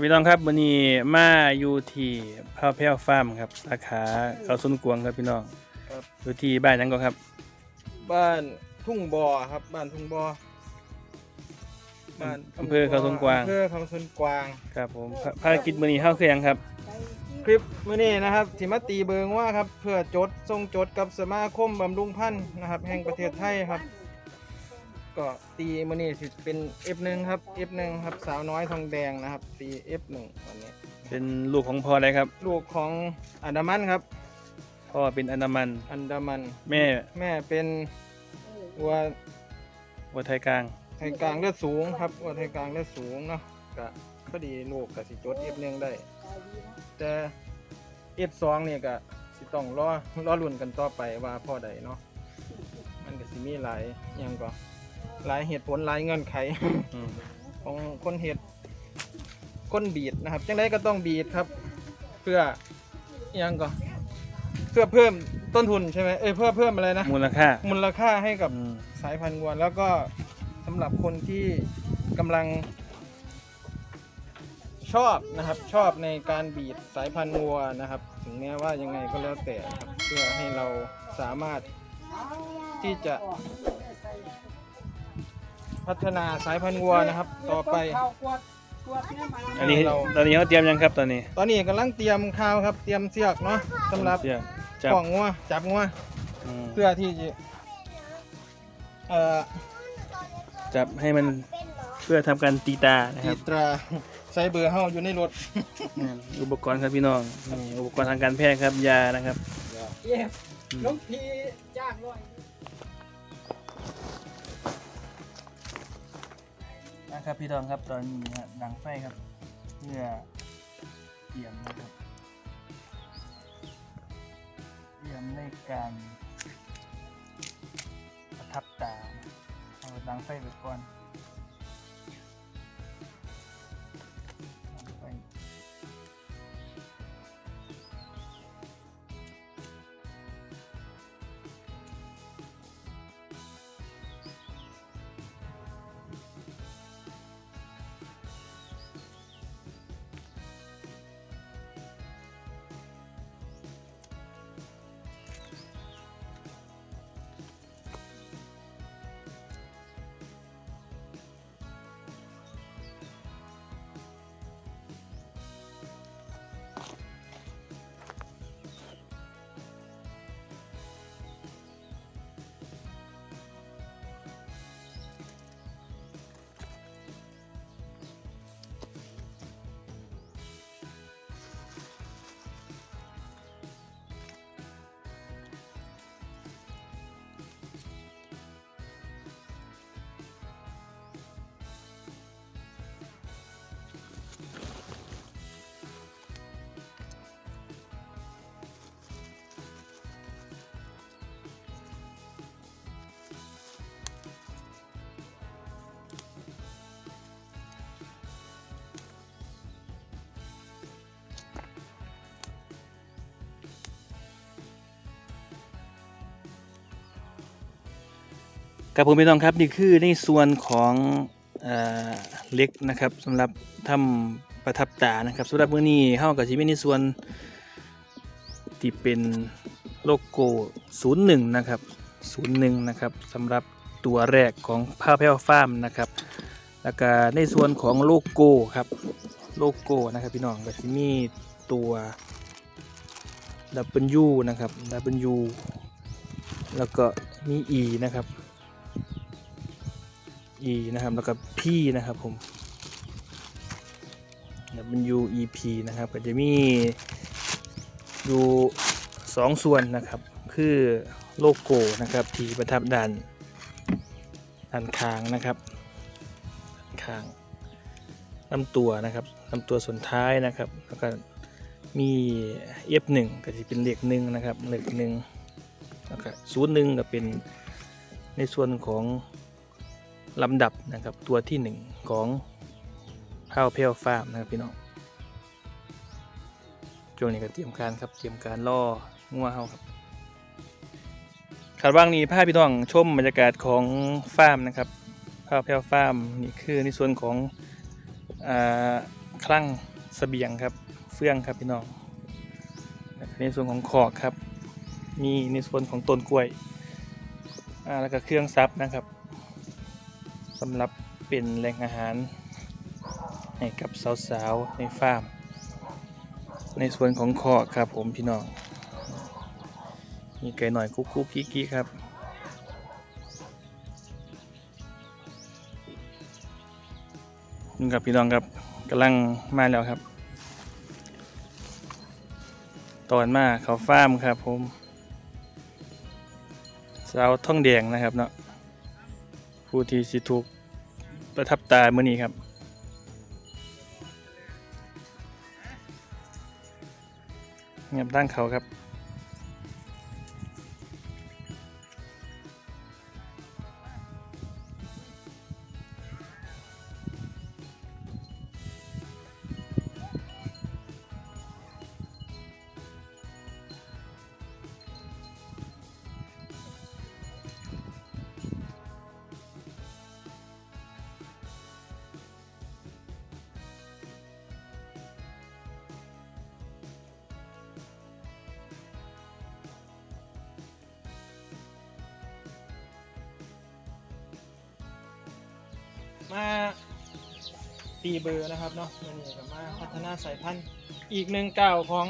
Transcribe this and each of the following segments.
ครับพี่น้องครับวันนี้มาอยู่ที่พาวแพ้วฟาร์มครับสาขาเขาสุนกวงครับพี่น้องครับ อยู่ที่บ้านนั้นก็ครับบ้านทุ่งบ่อครับ บ้านทุ่งบ่อบ้านอำเภอเขาสุนกวางอำเภอเขาสุนกวาง ครับผมภาภารกิจมื้อนี้เฮาคือหยังครับ คลิปมื้อนี้นะครับที่มาตีเบิงว่าครับเพื่อจดส่งจดกับสมาคมบำรุงพันธุ์นะครับ แห่งประเทศไทยครับ ก็ตีมื้อนี้สิเป็น F1 ครับ F1 ครับสาวน้อยทองแดงนะครับ ตี F1 วันนี้ เป็นลูกของพ่ออะไรครับ ลูกของอันดามันครับ พ่อเป็นอนามัน อันดามัน แม่แม่เป็นวัววัวไทยกลาง ไทยกลางเลือดสูงครับวัวไทยกลางเลือดสูงเนาะก็พอดีลูกก็สิจด F1 ได้ แต่ F2 นี่ก็สิต้องรอรอรุ่นกันต่อไปว่าพ่อใดเนาะมันก็สิมีหลายอหยังก็ หลายเหตุผลหลายเงื่อนไขอืมของคนเห็ดคนบีดนะครับจังไดก็ต้องบีดครับ เพื่ออหยังก็เพื่อเพิ่มต้นทุนใช่ไหมเอ้ยเพื่อเพิ่มอะไรนะมูลค่ามูลค่าให้กับ อืม สายพันธุ์วัวแล้วก็สำหรับคนที่กำลังชอบนะครับ ชอบในการบีดสายพันธุ์วัวนะครับ ถึงแม้ว่ายังไงก็แล้วแต่นะครับเพื่อให้เราสามารถที่จะ พัฒนาสายพันธุ์วัวนะครับ ต่อไป อันนี้เรา ตอนนี้เฮาเตรียมยังครับตอนนี้ตอนนี้กำลังเตรียมข้าวครับ เตรียมเสือกเนาะสำหรับเสียจับกล่องงัวจับงัวอืมเพื่อที่จะเอ่อจับให้มันเพื่อทำการตีตานะคติรับดตราใส่เบอร์เฮาอยู่ในรถอืมอุปกรณ์ครับพี่น้องนี่อุปกรณ์ทางการแพทย์ครับยานะครับเย้ลูกพี่จ้างร้อย นะครับพี่น้องครับตอนนี้ดังไฟครับเพื่อเตรียมนะครับเตรียมในการประทับตาเอาดังไฟไปก่อน กับผมพี่น้องครับนี่คือในส่วนของเอเล็กนะครับสำหรับทำประทับตานะครับสำหรับมื้อนี้เฮาก็สิมีในส่วนที่เป็นโลโก้01นะครับ01นะครับสำหรับตัวแรกของผ้าแพรวฟาร์มนะครับ แล้วก็ในส่วนของโลโก้ครับโลโก้นะครับพี่น้องก็สิมีตัว W นะครับ W แล้วก็มี E นะครับ E นะครับ แล้วก็ P นะครับผม W E P นะครับ ก็จะมีอยู่สองส่วนนะครับ คือโลโก้นะครับ ที่ประทับด้านด้านข้างนะครับด้านข้างลำตัวนะครับลำตัวส่วนท้ายนะครับ แล้วก็มี F1 ก็จะเป็นเลขหนึ่งนะครับเลขหนึ่งแล้วก็ศูนย์หนึ่งก็เป็นในส่วนของ ลำดับนะครับตัวที่หนึ่งของพาวเพลฟาร์มนะครับพี่น้องช่วงนี้ก็เตรียมการครับเตรียมการล่องัวเฮาครับขาดว่างนี้พาพี่น้องชมบรรยากาศของฟาร์มนะครับพาวเพลฟาร์มนี่คือในส่วนของอคลั่งเสบียงครับเฟื่องครับพี่น้องในส่วนของขอกครับ มีในส่วนของต้นกล้วยแล้วก็เครื่องซับนะครับ สำหรับเป็นแหล่งอาหารให้กับสาวๆในฟาร์ม ในส่วนของขอครับผมพี่น้องมีไก่หน่อยกุ๊กกุ๊กกิ๊กกิ๊กครับนี่ครับพี่น้องครับกำลังมาแล้วครับ ตอนมาเขาฟาร์มครับผมสาวท่องแดงนะครับเนาะ ผู้ที่สิถูกประทับตาเมื่อนี้ครับ เงียบด้านเขาครับ มาตีเบอร์นะครับเนาะวันนี้ก็มาพัฒนาสายพันธุ์อีกหนึ่งก้าวของ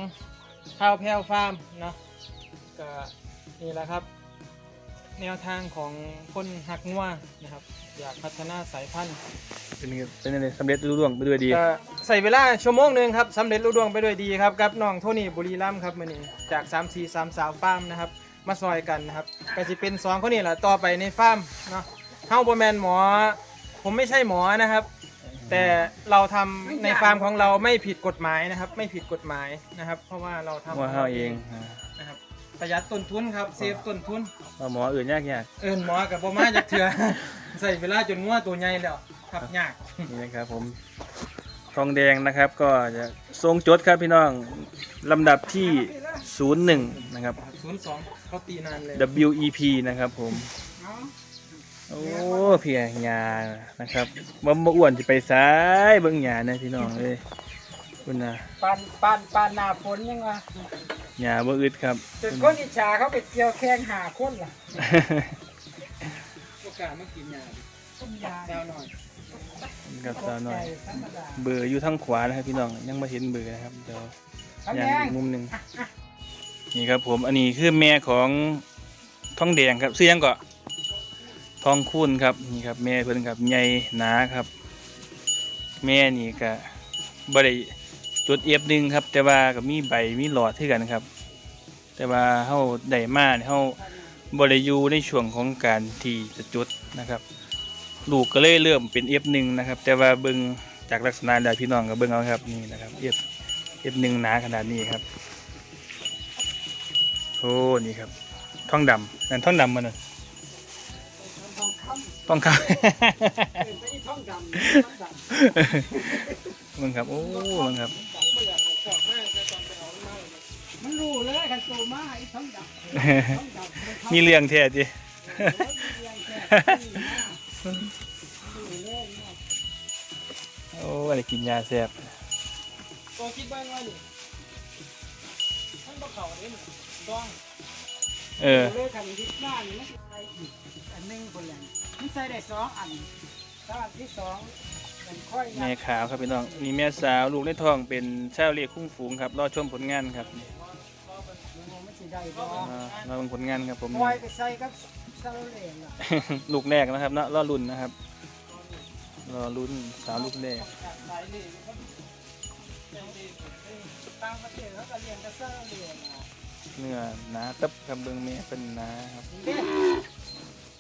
ข้าวแพรวฟาร์มเนาะก็นี่แหละครับ แนวทางของคนหักงัวนะครับ อยากพัฒนาสายพันธุ์เป็นไงเป็นอะไรสำเร็จรุ่ร่วงไปด้วยดี ก็ใส่เวลาชั่วโมงหนึ่งครับสำเร็จรุ่ดวงไปด้วยดีครับกับน้องโทนี่บุรีรัมย์ครับมื่อนี้จาก3 4 3สาวฟาร์มนะครับ มาซอยกันนะครับก็จะเป็นสองคนนี้แหละต่อไปในฟาร์มเนาะเฮาบ่แมนหมอ ผมไม่ใช่หมอนะครับ แต่เราทำในฟาร์มของเราไม่ผิดกฎหมายนะครับ ไม่ผิดกฎหมายนะครับ เพราะว่าเราทำว่าเขาเองอ่านะครับประหยัดต้นทุนครับเซฟต้นทุน ว่าหมออื่นยากยากเอินหมอกับบ่มาจากเถื่อ ใส่เวลาจนงัวตัวใหญ่แล้วครับยากนี่นะครับผมทองแดงนะครับก็จะทรงจดครับพี่น้องลำดับที่ 01 นะครับ ศูนย์สองเขาตีนานเลย WEP นะครับผม โอ้เพียหยานะครับบ่บ่อ้วนจะไปซ้ายเบิ่งหยานะพี่น้องเอ้ยคุณนะปานปานปานหน้าฝนยังวะหยาบ่อึดครับ จนคนอิจฉาเขาไปเกี่ยวแข้งหาคนล่ะโอกาสมากินยาดิต้มยาดาวหน่อยกับสาวหน่อยธรรมดาเบอร์อยู่ทางขวานะครับพี่น้องยังไม่เห็นเบอร์นะครับเดี๋ยวทำย่าแดงงอีกมุมหนึ่งนี่ครับผมอันนี้คือแม่ของทองแดงครับซื้อยังก็ ทองคูณครับนี่ครับแม่เพิ่นครับใหญ่หนาครับ แม่นี่ก็บ่ได้จุดเอฟหนึ่งครับ แต่ว่าก็มีใบมีหลอดที่กันครับ แต่ว่าเฮาได้มาเนี่ยเฮาบ่ได้อยู่ในช่วงของการที่จะจุดนะครับลูกก็เลยเริ่มเป็น F1 นะครับ แต่ว่าเบิ่งจากลักษณะแล้พี่น้องก็เบิ่งเอาครับนี่นะครับ F F1 หนึ่งหนาขนาดนี้ครับโอ้นี่ครับท่องดำนั่นท่องดำมันนะ ต้องครับำเป็นไปที่ทองดำทองดำมึงครับ โอ้มึงครับ มันรู้เลยกันโตมาไอ้ทองดำทองดำมีเรื่องแท้จีโอ้อะไรกินยาแซ่บตัวคิดบ้างว่านี่ท่านบ่เขาเด้นี่ต้องเออเลยกันทิศหน้านี่มันใส่อีกอันหนึงคนละ มันใส่ได้สองอันถ้าอันที่สองเป็นค่อยแม่ขาวครับพี่น้องนี่แม่สาวลูกในท้องเป็นชาวเรียกคุ้งฝูงครับรอชมผลงานครับนี่มันสิได้บ่อ่ารอชมผลงานครับผม ปล่อยไปใส่กับซาโลเลนล่ะลูกแรกนะครับเนาะรอรุ่นนะครับ รอรุ่นสาวลูกแรกสายนี่มันต่างประเทศเขาก็เรียนกับซาโลเลนล่ะเนื้อหนาตับครับเบิ่งแม่เป็นหนาครับ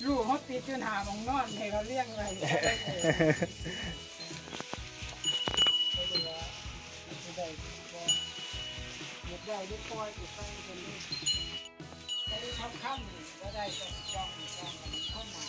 ลูกเขาติดจนหาหมองนอนให้เขาเลี้ยงไว้เด็กได้ได้ปล่อยไปใส่คนนี้ไม่ได้ทำข้ามก็ได้แต่จ้องจ้องมันเข้ามา